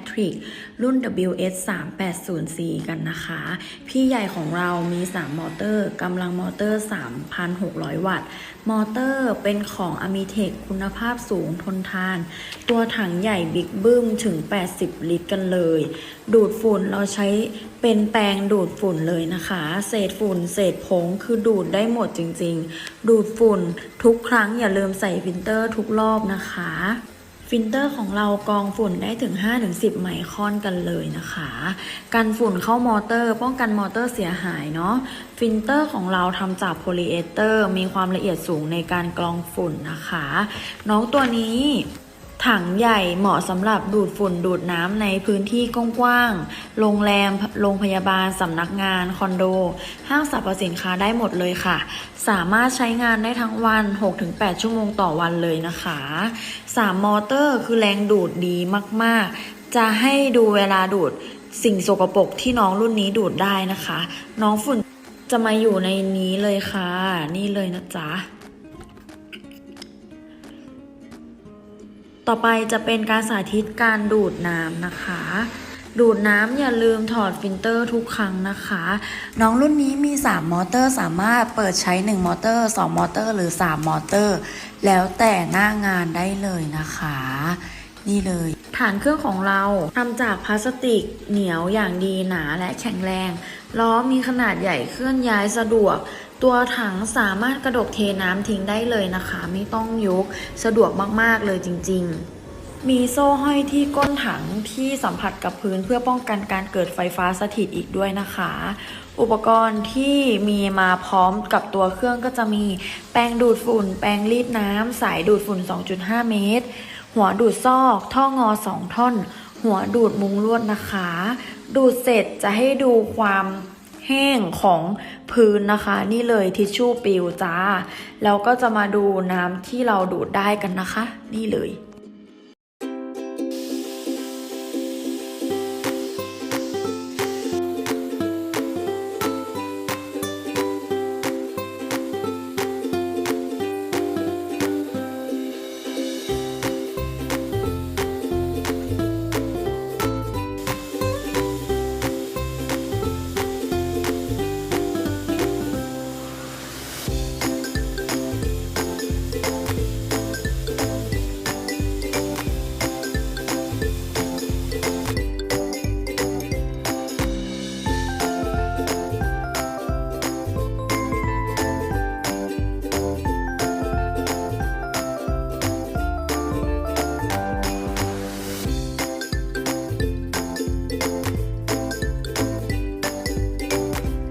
น้ำยี่ห้อ Matrix รุ่น WS 3 8 0 c กันนะคะ พี่ใหญ่ของเรามี 3 มอเตอร์กำลังมอเตอร์ 3,600 วัตต์ มอเตอร์เป็นของ a m i t e c คุณภาพสูงทนทาน ตัวถังใหญ่บิ๊กบึ้มถึง 80 ลิตรกันเลย ดูดฝุ่นเราใช้เป็นแปรงดูดฝุ่นเลยนะคะ เศษฝุ่น เศษผงคือดูดได้หมดจริงๆ ดูดฝุ่นทุกครั้งอย่าลืมใส่ฟิลเตอร์ทุกรอบนะคะ ฟิลเตอร์ของเรากรองฝุ่นได้ถึง 5-10 ไมครอนกันเลยนะคะ กันฝุ่นเข้ามอเตอร์ ป้องกันมอเตอร์เสียหายเนาะ ฟิลเตอร์ของเราทำจากโพลีเอเตอร์ มีความละเอียดสูงในการกรองฝุ่นนะคะ น้องตัวนี้ ถังใหญ่เหมาะสำหรับดูดฝุ่นดูดน้ำในพื้นที่กว้างๆ โรงแรม โรงพยาบาล สำนักงาน คอนโด ห้างสรรพสินค้าได้หมดเลยค่ะ สามารถใช้งานได้ทั้งวัน 6-8 ชั่วโมงต่อวันเลยนะคะ 3 มอเตอร์คือแรงดูดดีมากๆ จะให้ดูเวลาดูดสิ่งสกปรกที่น้องรุ่นนี้ดูดได้นะคะ น้องฝุ่นจะมาอยู่ในนี้เลยค่ะ นี่เลยนะจ๊ะ ต่อไปจะเป็นการสาธิตการดูดน้ำนะคะ ดูดน้ำอย่าลืมถอดฟิลเตอร์ทุกครั้งนะคะ น้องรุ่นนี้มี 3 มอเตอร์สามารถเปิดใช้ 1 มอเตอร์ 2 มอเตอร์ หรือ 3 มอเตอร์ แล้วแต่หน้างานได้เลยนะคะ นี่เลย ฐานเครื่องของเราทำจากพลาสติกเหนียวอย่างดีหนาและแข็งแรงล้อมีขนาดใหญ่เคลื่อนย้ายสะดวก ตัวถังสามารถกระดกเทน้ำทิ้งได้เลยนะคะ ไม่ต้องยกสะดวกมากๆเลยจริง ๆ มีโซ่ห้อยที่ก้นถังที่สัมผัสกับพื้นเพื่อป้องกันการเกิดไฟฟ้าสถิตอีกด้วยนะคะ อุปกรณ์ที่มีมาพร้อมกับตัวเครื่องก็จะมีแปรงดูดฝุ่น แปรงรีดน้ำสายดูดฝุ่น 2.5 เมตร หัวดูดซอก ท่องอสองท่อน หัวดูดมุงลวดนะคะ ดูดเสร็จจะให้ดูความ แห้งของพื้นนะคะ นี่เลยทิชชู่ปิวจ้าแล้วก็จะมาดูน้ำที่เราดูดได้กันนะคะ นี่เลย